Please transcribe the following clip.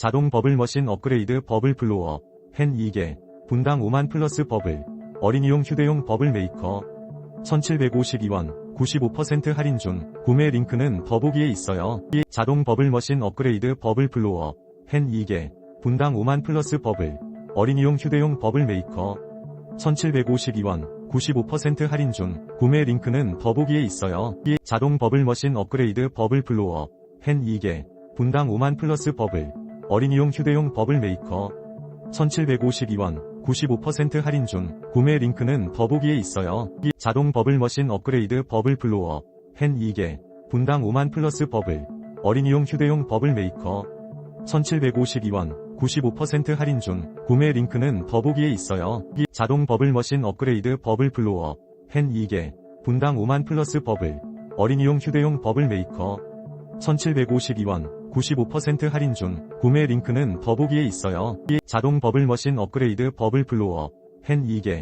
자동 버블 머신 업그레이드 버블 블로어, 펜 2개, 분당 5만 플러스 버블, 어린이용 휴대용 버블 메이커, 1752원, 95% 할인 중, 구매 링크는 더보기에 있어요. 이 자동 버블 머신 업그레이드 버블 블로어, 펜 2개, 분당 5만 플러스 버블, 어린이용 휴대용 버블 메이커, 1752원, 95% 할인 중, 구매 링크는 더보기에 있어요. 이 자동 버블 머신 업그레이드 버블 블로어, 펜 2개, 분당 5만 플러스 버블, 어린이용 휴대용 버블 메이커, 1752원, 95% 할인 중, 구매 링크는 더보기에 있어요. 이 자동 버블 머신 업그레이드 버블 블로어, 펜 2개, 분당 5만 플러스 버블, 어린이용 휴대용 버블 메이커, 1752원, 95% 할인 중, 구매 링크는 더보기에 있어요. 이 자동 버블 머신 업그레이드 버블 블로어, 펜 2개, 분당 5만 플러스 버블, 어린이용 휴대용 버블 메이커, 1752원, 95% 할인 중, 구매 링크는 더보기에 있어요. 이 자동 버블 머신 업그레이드 버블 블로어, 펜 2개,